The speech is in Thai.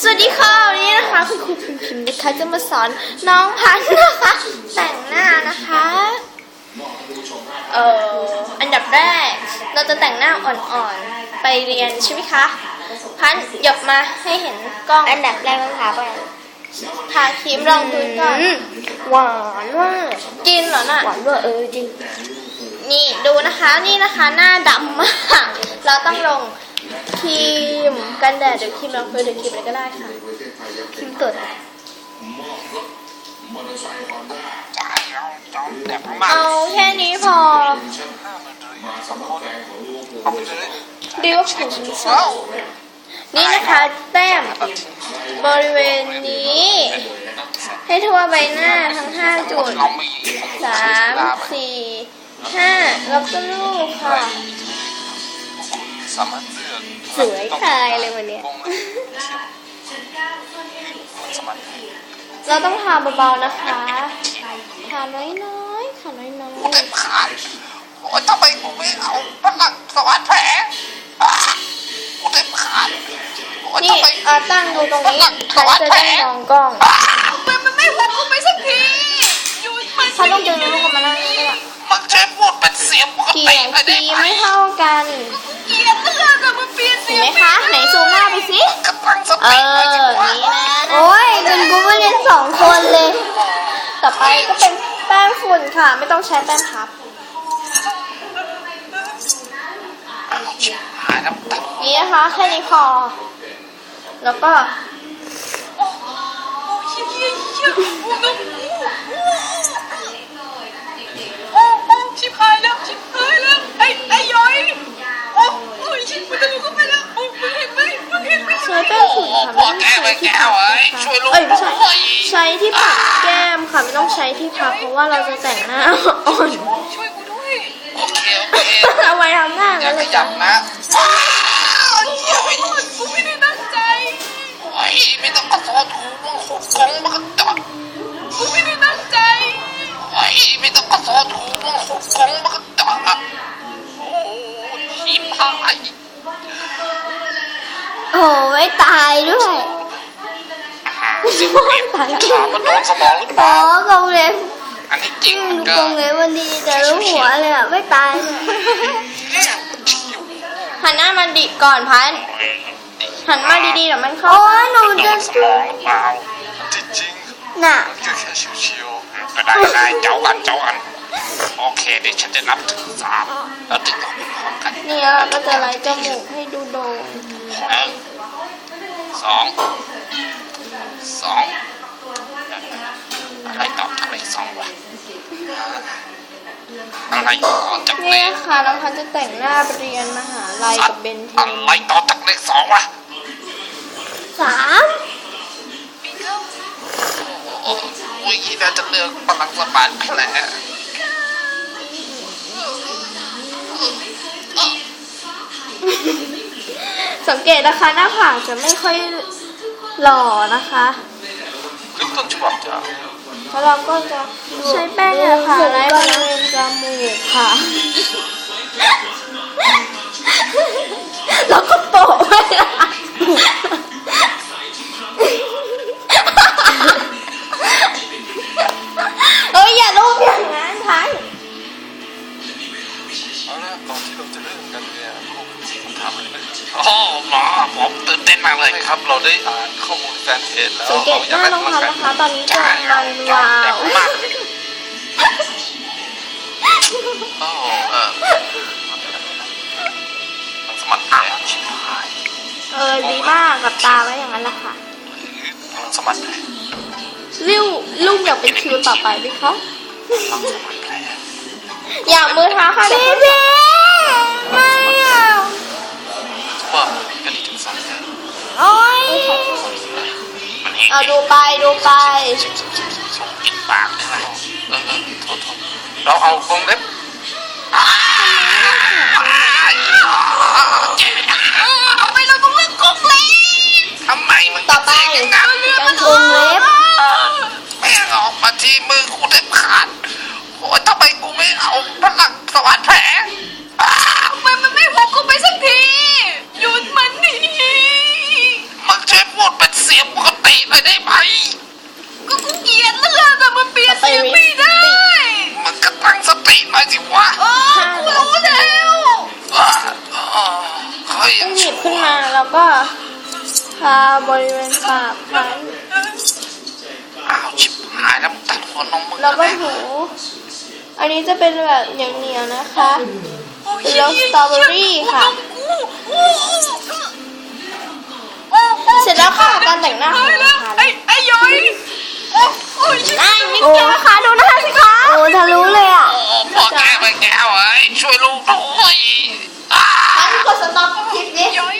สวัสดีค่ะวันนี้นะคะคุณครูพิมพิมพ์นะคะจะมาสอนน้องพันธุ์นะคะ แต่งหน้านะคะ เอ่ออันดับแรก เราจะแต่งหน้าอ่อนๆไปเรียนใช่ไหมคะพันธุ์หยบมาให้เห็นกล้องอันดับแรกต้องทาไปทาครีมรองพื้นก่อนหวานว่ากกินเหรอน่ะหวานว่าเออจริงนี่ดูนะคะนี่นะคะหน้าดำมาก เราต้องลง ครีมกันแดดหรือครีมรองพื้นหรือครีมอะไรก็ได้ค่ะครีมตดเอาแค่นี้พอดีว่าผมชอบนี่นะคะแต้มบริเวณนี้ ให้ทั่วใบหน้าทั้งห้าจุดสามสี่ห้าแล้วก็ลูกค่ะ สามารถเลือกสวยตายเลยวันเนี้ยวงเลยสามารถเราต้องทาเบาๆนะคะทาน้อยๆค่ะน้อยกูเต็มขาดโอ้ยทำไมกูไม่เอาพลังสวัสดแผลอะกูเต็มขาดโอ้ยๆ นี่ทำไมเอาตั้งดูตรงนี้ใครจะได้มองกล้องอะมันมันไม่วันกูไปสักทีหยุดมันถ้าลูกจะรู้ก็มานั่งนี่ก็ได้มันช่วยพูดเป็นเสียงปกเกี่ติยงหน่อยสีได้ไหม ไม่เท่ากัน ไหมงคะ ไหนซูมหน้าไปสิกำลังสเอติหน่อยสิอวะนี่นะ โอ้ยเป็นกูไม่เรียนสองคนเลย ต่อไปก็เป็นแป้งฝุ่นค่ะ ไม่ต้องใช้แป้งพับอ้าวชิบหายแล้วตัดนี่นะคะ แค่นี้พอ แล้วก็ ช้แป้งฝุ่นค่ะพ่อไม่แกต้องไปใช้ที่แก้พัวบเอ้ยนะคะช่วยลูกเอ้ยไม่ใช่ด้วยใช้ที่ปัดแก้มค่ะไม่ต้องใช้ที่พับเพราะว่าเราจะแต่งหน้าอ่อนช่วยกูด้วยโอเคโอเคเอาไว้ทำหน้าอย่างั้นขเลยยัค่ะบนะว้าวเหี้ยไม่ต้องกูไม่ได้ตั้งใจโอ้ยไม่ต้องกระโดดถูมึงขุดกงมากระจอก ไม่ตายด้วยสิบเอ็ดถามว่าโดนสมองหรือเปอ๋ล่ากงเล็บอันนี้จริงอืมก็กงเล็บวันดีแต่รู้หัวเลยอะไม่ตายเลยหันหน้ามาดิก่อนพันหันมาดีๆเดี๋ยวมันเข้าโอ้ยหนูโดจะนสมองหรือเปล่าจริงน่ะๆก็แค่ชิวๆก็ได้ได้เจ้ากันเจ้ากันโอเคเดี๋ยวฉันจะนับถึงสามแล้วถึงต้อพร้อมกัน เนี่เราก็จะไล่จมูกให้ดูโดน สองสองอะไรต่อจากเลขสองวะอะไรต่อจากเลนี่ขนะคะน้องพันจะแต่งหน้าไปเรียนมหาลัยกับเบนเทอะนไรต่อจากเลขสองวะสามโอ้ยน่าจะเลือกพลังสมานแผล สังเกตนะคะหน้าผากจะไม่ค่อยหล่อนะคะคลิปต้นฉบับจ้ะแล้วเราก็จะใช้แป้งเนี่ยค่ะไล่บริเวณจมูกค่ะ แล้วก็โปะ มากเลยครับ เราได้อ่านข้อมูลแฟนเพจแล้วสังเกตหน้าน้องพันนะคะ ตอนนี้กำลังมันวาวมากโอ้เออมันสมัครแผลชิบหายเออดีมากกับตาไว้อย่างนั้นแหละค่ะมันสมัครแผลริ้วลูกอยากเป็นคิวต่อไปไหมคะมันสมัครแผลอย่ามือเท้าค่ะเดี๋ยวพี่ไม่เอาว่ามันก็ดีถึงสองแผลโอ้ยมัน เอาดูไปดูไป ปากใช่ไหมเออเออโทษโทษเราเอากรงเล็บอ้าวทำไมเราต้องเลือกกรงเล็บทำไมมันต่อไปเสียงดังเลือกมันกงเล็บแม่งออกมาที่มือกูเล็บขาดโอ้ยทำไมกูไม่เอาพลังสวัสดแผล ได้ไหมก็กูเกลียดเลือดแต่มันเปลี่ยนเสียงไม่ได้ มันก็ตั้งสติหน่อยสิวะเออกูรู้แล้วอ่าอ่าเฮ้ยหยิบขึ้นมาแล้วก็ทาบริเวณปากมันอ้าวชิบหายแล้วมึงตัดหัวนมมึงแล้วก็ถูอันนี้จะเป็นแบบเหนียวๆนะคะเป็นรสสตรอเบอรี่ค่ะ เสร็จแล้วค่ะการแต่งหน้าของเราค่ะไอ้ไอ้ย้อยโอ้โอ้ยได้นิดเดียวค่ะดูนะคะสิคะโอ้ทะลุเลยอะโอ้พ่อแกไปแก้วเอ้ยช่วยลูกด้วยอ่าฉันกดสต็อปคลิปนี้ย้อย